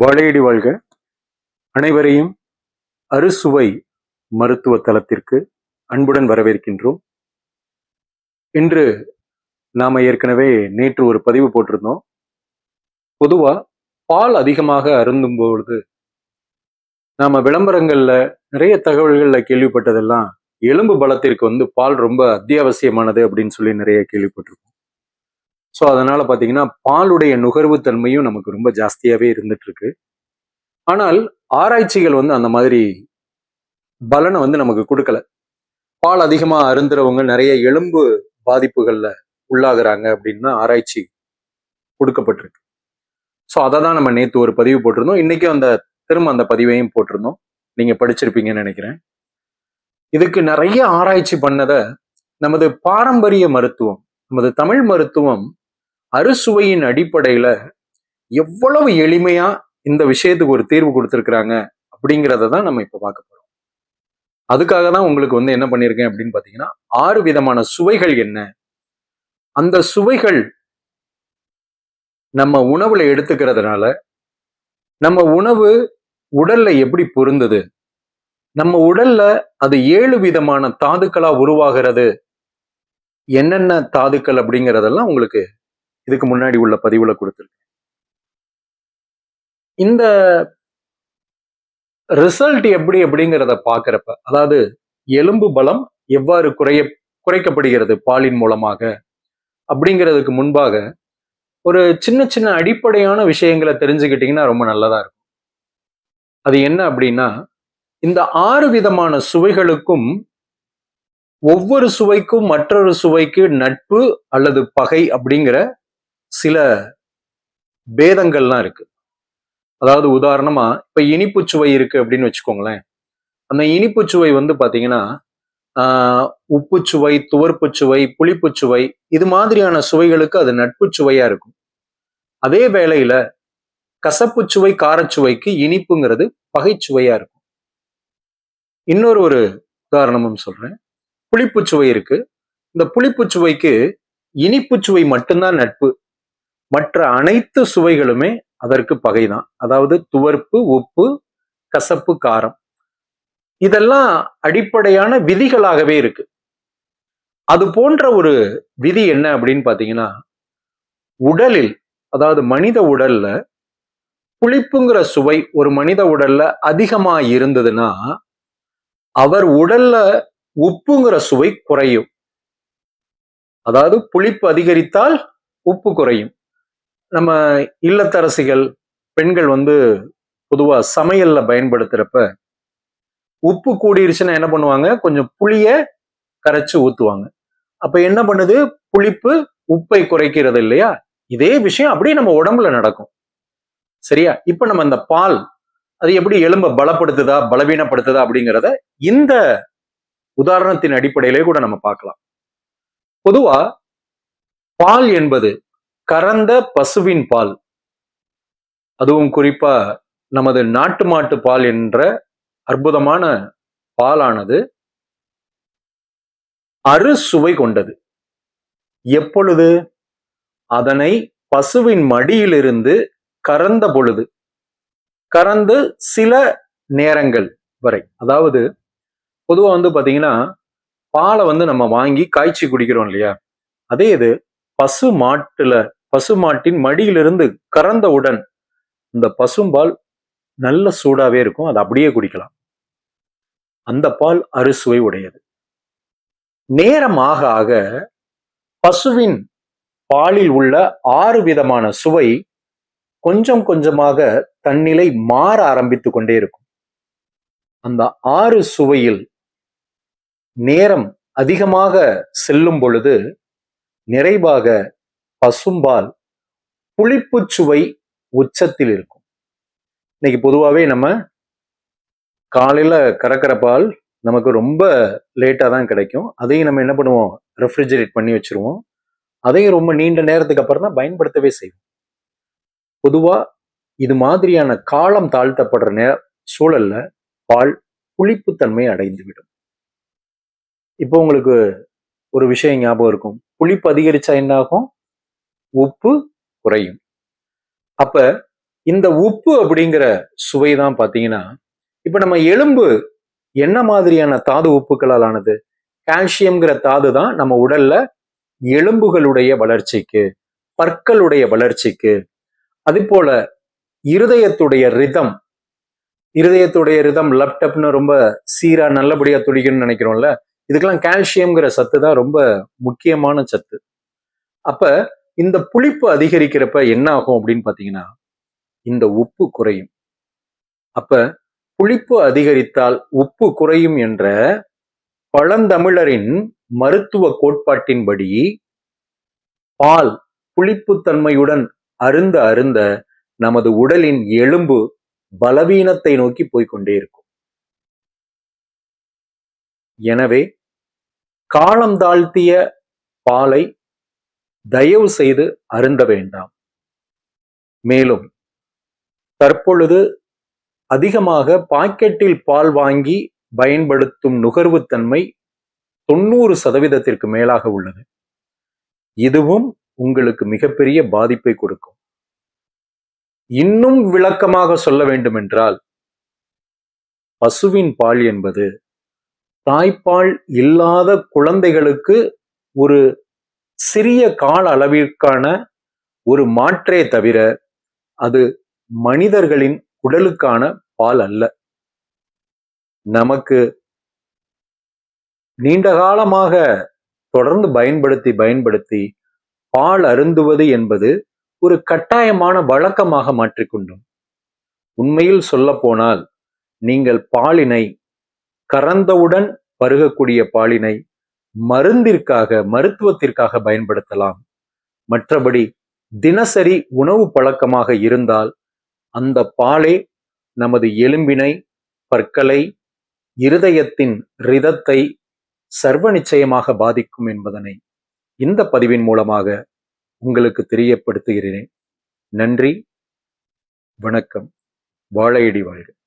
வாழையடி வாழ்க. அனைவரையும் அறுசுவை மருத்துவ தளத்திற்கு அன்புடன் வரவேற்கின்றோம். இன்று நாம ஏற்கனவே நேற்று ஒரு பதிவு போட்டிருந்தோம். பொதுவா பால் அதிகமாக அருந்தும் பொழுது நாம விளம்பரங்கள்ல நிறைய தகவல்கள்ல கேள்விப்பட்டதெல்லாம் எலும்பு பலத்திற்கு வந்து பால் ரொம்ப அத்தியாவசியமானது அப்படின்னு சொல்லி நிறைய கேள்விப்பட்டிருக்கோம். ஸோ அதனால் பார்த்தீங்கன்னா பாலுடைய நுகர்வு தன்மையும் நமக்கு ரொம்ப ஜாஸ்தியாகவே இருந்துட்டு இருக்கு ஆனால் ஆராய்ச்சிகள் வந்து அந்த மாதிரி பலனை வந்து நமக்கு கொடுக்கல. பால் அதிகமாக அருந்துறவங்க நிறைய எலும்பு பாதிப்புகளில் உள்ளாகிறாங்க அப்படின்னு தான் ஆராய்ச்சி கொடுக்கப்பட்டிருக்கு. ஸோ அதை தான் நம்ம நேற்று ஒரு பதிவு போட்டிருந்தோம். இன்றைக்கும் அந்த திரும்ப அந்த பதிவையும் போட்டிருந்தோம். நீங்கள் படிச்சிருப்பீங்கன்னு நினைக்கிறேன். இதுக்கு நிறைய ஆராய்ச்சி பண்ணதை நமது பாரம்பரிய மருத்துவம் நமது தமிழ் மருத்துவம் அறுசுவையின் அடிப்படையில எவ்வளவு எளிமையா இந்த விஷயத்துக்கு ஒரு தீர்வு கொடுத்துருக்குறாங்க அப்படிங்கிறத தான் நம்ம இப்ப பார்க்க போறோம். அதுக்காக தான் உங்களுக்கு வந்து என்ன பண்ணியிருக்கேன் அப்படின்னு பாத்தீங்கன்னா ஆறு விதமான சுவைகள் என்ன? அந்த சுவைகள் நம்ம உணவுல எடுத்துக்கிறதுனால நம்ம உணவு உடல்ல எப்படி பொருந்தது? நம்ம உடல்ல அது ஏழு விதமான தாதுக்களா உருவாகிறது. என்னென்ன தாதுக்கள் அப்படிங்கிறதெல்லாம் உங்களுக்கு இதுக்கு முன்னாடி உள்ள பதிவுல கொடுத்துருக்கேன். இந்த ரிசல்ட் எப்படி அப்படிங்கிறத பாக்குறப்ப அதாவது எலும்பு பலம் எவ்வாறு குறைய குறைக்கப்படுகிறது பாலின் மூலமாக அப்படிங்கிறதுக்கு முன்பாக ஒரு சின்ன சின்ன அடிப்படையான விஷயங்களை தெரிஞ்சுக்கிட்டீங்கன்னா ரொம்ப நல்லதா இருக்கும். அது என்ன அப்படின்னா இந்த ஆறு விதமான சுவைகளுக்கும் ஒவ்வொரு சுவைக்கும் மற்றொரு சுவைக்கு நட்பு அல்லது பகை அப்படிங்கிற சில பேதங்கள்லாம் இருக்கு. அதாவது உதாரணமா இப்ப இனிப்பு சுவை இருக்கு அப்படின்னு வச்சுக்கோங்களேன். அந்த இனிப்பு சுவை வந்து பாத்தீங்கன்னா ஆஹ் உப்பு சுவை துவர்ப்பு சுவை புளிப்பு சுவை இது மாதிரியான சுவைகளுக்கு அது நட்பு சுவையா இருக்கும். அதே வேளையில கசப்பு சுவை காரச்சுவைக்கு இனிப்புங்கிறது பகைச்சுவையா இருக்கும். இன்னொரு ஒரு உதாரணமும் சொல்றேன். புளிப்பு சுவை இருக்கு. இந்த புளிப்பு சுவைக்கு இனிப்பு சுவை மட்டும்தான் நட்பு. மற்ற அனைத்து சுவைகளுமே அதற்கு பகைதான். அதாவது துவர்ப்பு உப்பு கசப்பு காரம். இதெல்லாம் அடிப்படையான விதிகளாகவே இருக்கு. அது போன்ற ஒரு விதி என்ன அப்படின்னு பார்த்தீங்கன்னா உடலில் அதாவது மனித உடல்ல புளிப்புங்கிற சுவை ஒரு மனித உடல்ல அதிகமா இருந்ததுன்னா அவர் உடல்ல உப்புங்கிற சுவை குறையும். அதாவது புளிப்பு அதிகரித்தால் உப்பு குறையும். நம்ம இல்லத்தரசிகள் பெண்கள் வந்து பொதுவா சமையல்ல பயன்படுத்துறப்ப உப்பு கூடிருச்சுன்னா என்ன பண்ணுவாங்க? கொஞ்சம் புளிய கரைச்சு ஊத்துவாங்க. அப்ப என்ன பண்ணுது? புளிப்பு உப்பை குறைக்கிறது இல்லையா? இதே விஷயம் அப்படியே நம்ம உடம்புல நடக்கும். சரியா? இப்ப நம்ம அந்த பால் அது எப்படி எலும்பை பலப்படுத்துதா பலவீனப்படுத்துதா அப்படிங்கிறத இந்த உதாரணத்தின் அடிப்படையிலே கூட நம்ம பார்க்கலாம். பொதுவா பால் என்பது கறந்த பசுவின் பால். அதுவும் குறிப்பா நமது நாட்டு மாட்டு பால் என்ற அற்புதமான பாலானது அறுசுவை கொண்டது. எப்பொழுது? அதனை பசுவின் மடியிலிருந்து கறந்த பொழுது. கறந்து சில நேரங்கள் வரை. அதாவது பொதுவா வந்து பாத்தீங்கன்னா பாலை வந்து நம்ம வாங்கி காய்ச்சி குடிக்கிறோம் இல்லையா? அதே இது பசு மாட்டுல பசுமாட்டின் மடியிலிருந்து கறந்தவுடன் இந்த பசும்பால் நல்ல சூடாவே இருக்கும். அதை அப்படியே குடிக்கலாம். அந்த பால் அறுசுவை உடையது. நேரம் ஆக ஆக பசுவின் பாலில் உள்ள ஆறு விதமான சுவை கொஞ்சம் கொஞ்சமாக தன்னிலை மாற ஆரம்பித்து கொண்டே இருக்கும். அந்த ஆறு சுவையில் நேரம் அதிகமாக செல்லும் பொழுது நிறைவாக பசும்பால் புளிப்பு சுவை உச்சத்தில் இருக்கும். இன்னைக்கு பொதுவாகவே நம்ம காலையில கறக்கிற பால் நமக்கு ரொம்ப லேட்டாக தான் கிடைக்கும். அதையும் நம்ம என்ன பண்ணுவோம்? ரெஃப்ரிஜரேட் பண்ணி வச்சிருவோம். அதையும் ரொம்ப நீண்ட நேரத்துக்கு அப்புறம் தான் பயன்படுத்தவே செய்வோம். பொதுவாக இது மாதிரியான காலம் தாழ்த்தப்படுற நே சூழல்ல பால் புளிப்புத்தன்மை அடைந்துவிடும் இப்போ உங்களுக்கு ஒரு விஷயம் ஞாபகம் இருக்கும். புளிப்பு அதிகரிச்சா என்ன ஆகும் உப்பு குறையும். அப்ப இந்த உப்பு அப்படிங்கிற சுவை தான் பாத்தீங்கன்னா இப்ப நம்ம எலும்பு என்ன மாதிரியான தாது உப்புக்களால் ஆனது? கால்சியம்ங்கிற தாது தான் நம்ம உடல்ல எலும்புகளுடைய வளர்ச்சிக்கு பற்களுடைய வளர்ச்சிக்கு அது போல இருதயத்துடைய ரிதம் இருதயத்துடைய ரிதம் லப்டப்னு ரொம்ப சீரா நல்லபடியா துடிக்கணும்னு நினைக்கிறோம்ல இதுக்கெல்லாம் கால்சியம்ங்கிற சத்து தான் ரொம்ப முக்கியமான சத்து. அப்ப இந்த புளிப்பு அதிகரிக்கிறப்ப என்ன ஆகும் அப்படின்னு பார்த்தீங்கன்னா இந்த உப்பு குறையும். அப்ப புளிப்பு அதிகரித்தால் உப்பு குறையும் என்ற பழந்தமிழரின் மருத்துவ கோட்பாட்டின்படி பால் புளிப்புத்தன்மையுடன் அருந்த அருந்த நமது உடலின் எலும்பு பலவீனத்தை நோக்கி போய்க்கொண்டே இருக்கும். எனவே காலம் தாழ்த்திய பாலை தயவு செய்து அருந்த வேண்டாம். மேலும் தற்பொழுது அதிகமாக பாக்கெட்டில் பால் வாங்கி பயன்படுத்தும் நுகர்வுத்தன்மை தொண்ணூறு சதவீதத்திற்கு மேலாக உள்ளது. இதுவும் உங்களுக்கு மிகப்பெரிய பாதிப்பை கொடுக்கும். இன்னும் விளக்கமாக சொல்ல வேண்டுமென்றால் பசுவின் பால் என்பது தாய்ப்பால் இல்லாத குழந்தைகளுக்கு ஒரு சிறிய கால அளவிற்கான ஒரு மாற்றே தவிர அது மனிதர்களின் உடலுக்கான பால் அல்ல. நமக்கு நீண்ட காலமாக தொடர்ந்து பயன்படுத்தி பயன்படுத்தி பால் அருந்துவது என்பது ஒரு கட்டாயமான வழக்கமாக மாற்றிக்கொண்டோம் உண்மையில் சொல்ல போனால் நீங்கள் பாலினை கறந்தவுடன் பருகக்கூடிய பாலினை மருந்திற்காக மருத்துவத்திற்காக பயன்படுத்தலாம். மற்றபடி தினசரி உணவு பழக்கமாக இருந்தால் அந்த பாலே நமது எலும்பினை பற்களை இருதயத்தின் ரிதத்தை சர்வ நிச்சயமாக பாதிக்கும் என்பதனை இந்த பதிவின் மூலமாக உங்களுக்கு தெரியப்படுத்துகிறேன். நன்றி வணக்கம் வாழையடி வாழ்க.